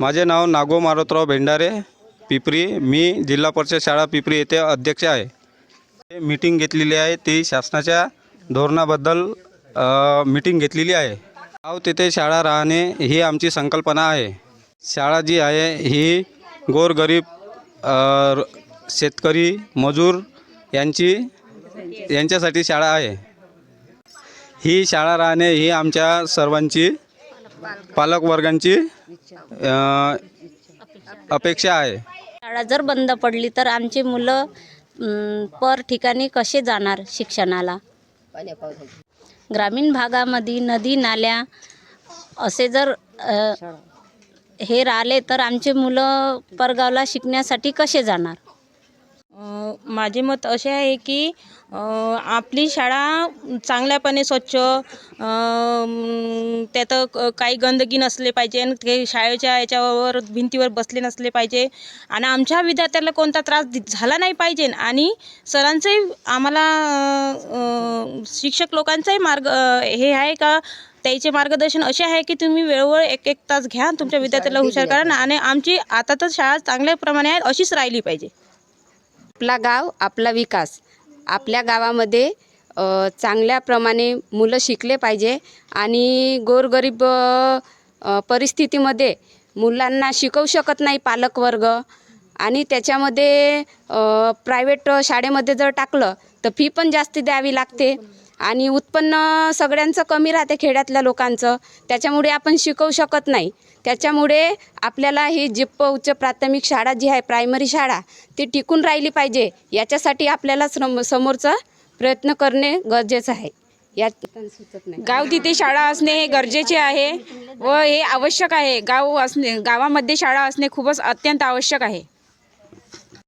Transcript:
माझे नाव नागो मारोतराव भेंडारे पिपरी. मी जिल्हा परिषद शाळा पिपरी येथे अध्यक्ष आहे. मीटिंग घेतलेली आहे. ती शासनाच्या धोरणाबद्दल मीटिंग घेतलेली आहे. गाव तेथे शाळा राहणे ही आमची संकल्पना आहे. शाळा जी आहे ही गोरगरीब शेतकरी मजूर यांची यांच्यासाठी शाळा आहे. ही शाळा राहणे ही आमच्या सर्वांची पालकवर्गांची अ, अपेक्षा आहे. शाळा जर बंद पडली तर आमची मुलं अं, पर ठिकाणी कसे जाणार शिक्षणाला? ग्रामीण भागामध्ये नदी नाल्या असे जर हे राहिले तर आमचे मुलं परगावला शिकण्यासाठी कसे जाणार? माझे मत असे आहे की आपली शाळा चांगल्यापणे स्वच्छ त्यात क- काही गंदगी नसले पाहिजे आणि ते शाळेच्या याच्यावर भिंतीवर बसले नसले पाहिजे. आणि आमच्या विद्यार्थ्याला कोणता त्रास झाला नाही पाहिजे. आणि सरांचंही आम्हाला शिक्षक लोकांचाही मार्ग हे आहे का? त्याचे मार्गदर्शन असे आहे की तुम्ही वेळोवेळ एक एक तास घ्या तुमच्या विद्यार्थ्याला हुशार करा. आणि आमची आता तर शाळा चांगल्या प्रमाणे आहे अशीच राहिली पाहिजे. आपला गाव आपला विकास. आपल्या गावामध्ये चांगल्याप्रमाणे मुलं शिकले पाहिजे आणि गोरगरीब परिस्थितीमध्ये मुलांना शिकवू शकत नाही पालकवर्ग आणि त्याच्यामध्ये प्रायव्हेट शाळेमध्ये जर टाकलं तर फी पण जास्त द्यावी लागते. आणि उत्पन्न सगळ्यांचं कमी राहते खेड्यातल्या लोकांचं. त्याच्यामुळे आपण शिकवू शकत नाही. त्याच्यामुळे आपल्याला ही जिप्प उच्च प्राथमिक शाळा जी आहे प्रायमरी शाळा ती टिकून राहिली पाहिजे. याच्यासाठी आपल्याला श्रम समोरचा प्रयत्न करणे गरजेचं आहे. यात सुचत नाही. गाव तिथे शाळा असणे हे गरजेचे आहे व हे आवश्यक आहे. गाव असणे गावामध्ये शाळा असणे खूपच अत्यंत आवश्यक आहे.